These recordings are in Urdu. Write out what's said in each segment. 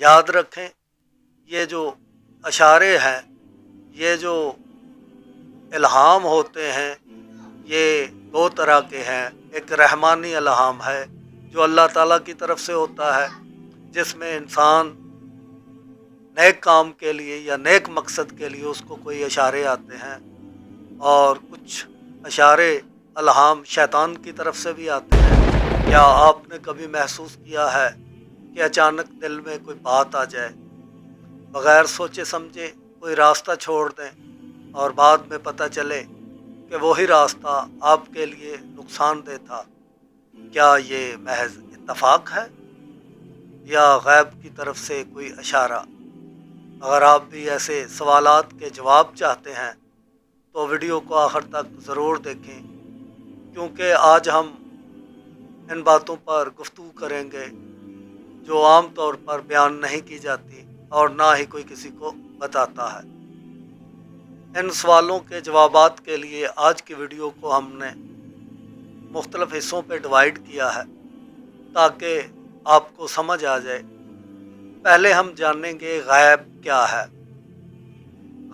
یاد رکھیں، یہ جو اشارے ہیں، یہ جو الہام ہوتے ہیں، یہ دو طرح کے ہیں۔ ایک رحمانی الہام ہے، جو اللہ تعالیٰ کی طرف سے ہوتا ہے، جس میں انسان نیک کام کے لیے یا نیک مقصد کے لیے اس کو کوئی اشارے آتے ہیں، اور کچھ اشارے الہام شیطان کی طرف سے بھی آتے ہیں۔ یا آپ نے کبھی محسوس کیا ہے کہ اچانک دل میں کوئی بات آ جائے، بغیر سوچے سمجھے کوئی راستہ چھوڑ دیں اور بعد میں پتہ چلے کہ وہی راستہ آپ کے لیے نقصان دہ تھا۔ کیا یہ محض اتفاق ہے یا غیب کی طرف سے کوئی اشارہ؟ اگر آپ بھی ایسے سوالات کے جواب چاہتے ہیں تو ویڈیو کو آخر تک ضرور دیکھیں، کیونکہ آج ہم ان باتوں پر گفتگو کریں گے۔ جو عام طور پر بیان نہیں کی جاتی اور نہ ہی کوئی کسی کو بتاتا ہے۔ ان سوالوں کے جوابات کے لیے آج کی ویڈیو کو ہم نے مختلف حصوں پہ ڈیوائڈ کیا ہے تاکہ آپ کو سمجھ آ جائے۔ پہلے ہم جانیں گے غیب کیا ہے۔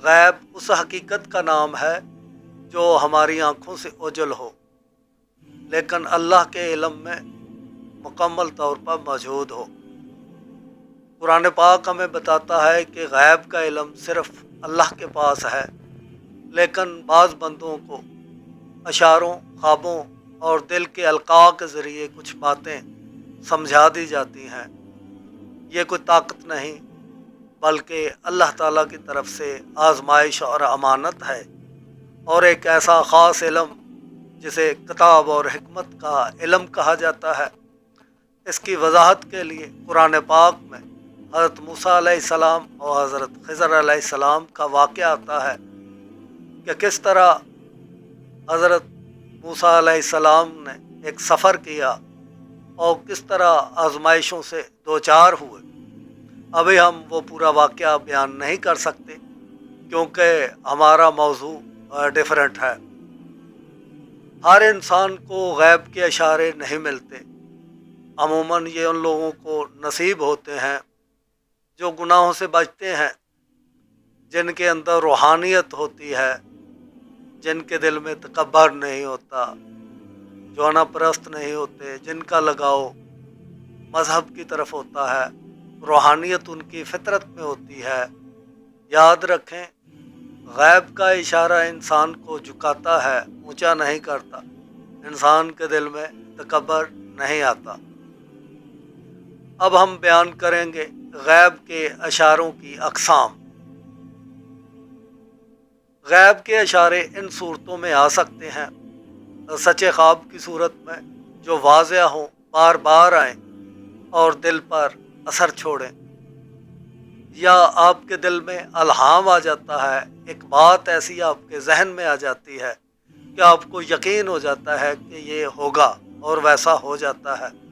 غیب اس حقیقت کا نام ہے جو ہماری آنکھوں سے اوجل ہو، لیکن اللہ کے علم میں مکمل طور پر موجود ہو۔ قرآن پاک ہمیں بتاتا ہے کہ غیب کا علم صرف اللہ کے پاس ہے، لیکن بعض بندوں کو اشاروں، خوابوں اور دل کے القاع کے ذریعے کچھ باتیں سمجھا دی جاتی ہیں۔ یہ کوئی طاقت نہیں، بلکہ اللہ تعالیٰ کی طرف سے آزمائش اور امانت ہے۔ اور ایک ایسا خاص علم، جسے کتاب اور حکمت کا علم کہا جاتا ہے، اس کی وضاحت کے لیے قرآن پاک میں حضرت موسیٰ علیہ السلام اور حضرت خضر علیہ السلام کا واقعہ آتا ہے کہ کس طرح حضرت موسیٰ علیہ السلام نے ایک سفر کیا اور کس طرح آزمائشوں سے دو چار ہوئے۔ ابھی ہم وہ پورا واقعہ بیان نہیں کر سکتے کیونکہ ہمارا موضوع ڈفرینٹ ہے۔ ہر انسان کو غیب کے اشارے نہیں ملتے، عموماً یہ ان لوگوں کو نصیب ہوتے ہیں جو گناہوں سے بچتے ہیں، جن کے اندر روحانیت ہوتی ہے، جن کے دل میں تکبر نہیں ہوتا، جو انا پرست نہیں ہوتے، جن کا لگاؤ مذہب کی طرف ہوتا ہے، روحانیت ان کی فطرت میں ہوتی ہے۔ یاد رکھیں، غیب کا اشارہ انسان کو جھکاتا ہے، اونچا نہیں کرتا۔ انسان کے دل میں تکبر نہیں آتا۔ اب ہم بیان کریں گے غیب کے اشاروں کی اقسام۔ غیب کے اشارے ان صورتوں میں آ سکتے ہیں۔ سچے خواب کی صورت میں جو واضح ہوں، بار بار آئیں اور دل پر اثر چھوڑیں۔ یا آپ کے دل میں الہام آ جاتا ہے، ایک بات ایسی آپ کے ذہن میں آ جاتی ہے کہ آپ کو یقین ہو جاتا ہے کہ یہ ہوگا اور ویسا ہو جاتا ہے۔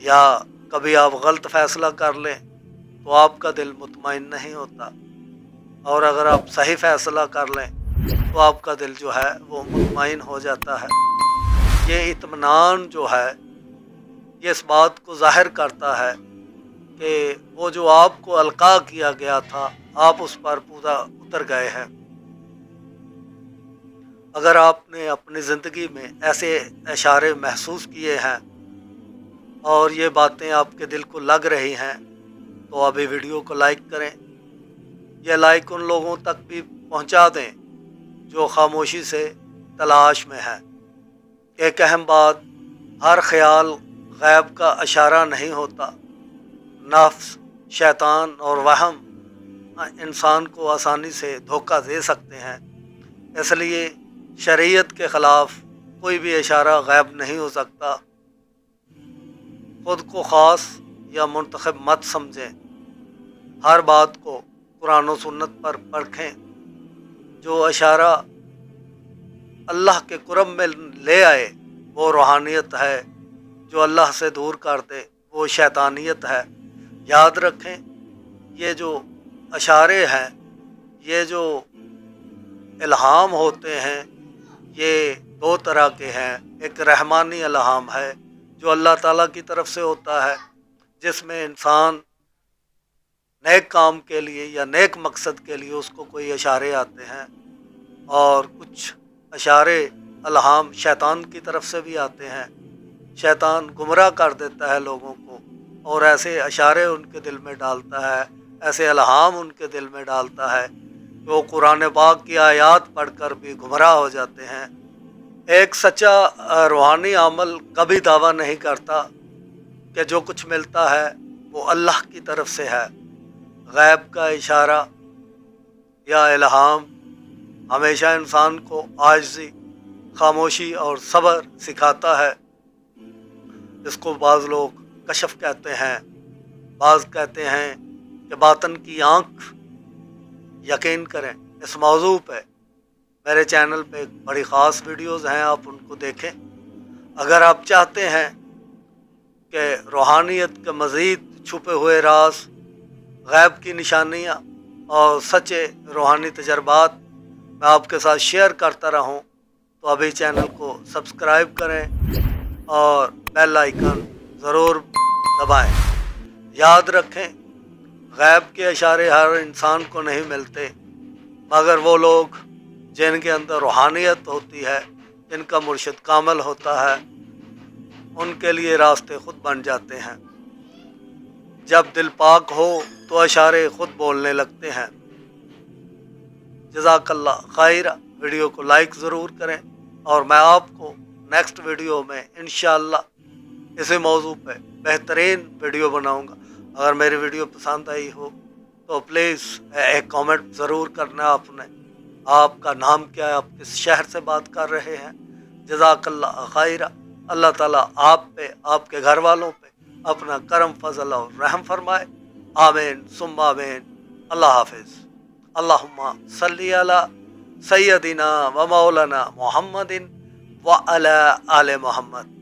یا کبھی آپ غلط فیصلہ کر لیں تو آپ کا دل مطمئن نہیں ہوتا۔ اور اگر آپ صحیح فیصلہ کر لیں تو آپ کا دل جو ہے وہ مطمئن ہو جاتا ہے۔ یہ اطمینان جو ہے، یہ اس بات کو ظاہر کرتا ہے کہ وہ جو آپ کو القاع کیا گیا تھا، آپ اس پر پورا اتر گئے ہیں۔ اگر آپ نے اپنی زندگی میں ایسے اشارے محسوس کیے ہیں اور یہ باتیں آپ کے دل کو لگ رہی ہیں تو ابھی ویڈیو کو لائک کریں یہ لائک ان لوگوں تک بھی پہنچا دیں جو خاموشی سے تلاش میں ہے ایک اہم بات، ہر خیال غیب کا اشارہ نہیں ہوتا۔ نفس، شیطان اور وہم انسان کو آسانی سے دھوکہ دے سکتے ہیں۔ اس لیے شریعت کے خلاف کوئی بھی اشارہ غیب نہیں ہو سکتا۔ خود کو خاص یا منتخب مت سمجھیں۔ ہر بات کو قرآن و سنت پر پرکھیں جو اشارہ اللہ کے قرب میں لے آئے، وہ روحانیت ہے۔ جو اللہ سے دور کر دے وہ شیطانیت ہے۔ یاد رکھیں، یہ جو اشارے ہیں، یہ جو الہام ہوتے ہیں، یہ دو طرح کے ہیں۔ ایک رحمانی الہام ہے جو اللہ تعالیٰ کی طرف سے ہوتا ہے، جس میں انسان نیک کام کے لیے یا نیک مقصد کے لیے اس کو کوئی اشارے آتے ہیں اور کچھ اشارے الہام شیطان کی طرف سے بھی آتے ہیں۔ شیطان گمراہ کر دیتا ہے لوگوں کو اور ایسے اشارے ان کے دل میں ڈالتا ہے، ایسے الہام ان کے دل میں ڈالتا ہے۔ کہ وہ قرآن پاک کی آیات پڑھ کر بھی گمراہ ہو جاتے ہیں۔ ایک سچا روحانی عمل کبھی دعویٰ نہیں کرتا کہ جو کچھ ملتا ہے وہ اللہ کی طرف سے ہے۔ غیب کا اشارہ یا الہام ہمیشہ انسان کو آجزی خاموشی اور صبر سکھاتا ہے۔ اس کو بعض لوگ کشف کہتے ہیں، بعض کہتے ہیں کہ باطن کی آنکھ یقین کریں، اس موضوع پہ میرے چینل پہ بڑی خاص ویڈیوز ہیں، آپ ان کو دیکھیں۔ اگر آپ چاہتے ہیں کہ روحانیت کے مزید چھپے ہوئے راز، غیب کی نشانیاں اور سچے روحانی تجربات میں آپ کے ساتھ شیئر کرتا رہوں، تو ابھی چینل کو سبسکرائب کریں اور بیل آئیکن ضرور دبائیں۔ یاد رکھیں، غیب کے اشارے ہر انسان کو نہیں ملتے، مگر وہ لوگ جن کے اندر روحانیت ہوتی ہے، جن کا مرشد کامل ہوتا ہے، ان کے لیے راستے خود بن جاتے ہیں۔ جب دل پاک ہو تو اشارے خود بولنے لگتے ہیں۔ جزاک اللہ خیر۔ ویڈیو کو لائک ضرور کریں۔ اور میں آپ کو نیکسٹ ویڈیو میں انشاءاللہ اسی موضوع پہ بہترین ویڈیو بناؤں گا۔ اگر میری ویڈیو پسند آئی ہو تو پلیز ایک کامنٹ ضرور کرنا آپ نے۔ آپ کا نام کیا ہے؟ آپ کس شہر سے بات کر رہے ہیں؟ جزاک اللہ خیر اللہ تعالیٰ آپ پہ، آپ کے گھر والوں پہ اپنا کرم، فضل اور رحم فرمائے۔ آمین۔ ثم آمین۔ اللہ حافظ۔ اللہم صلی علی سیدنا و مولانا محمد و علی آل محمد۔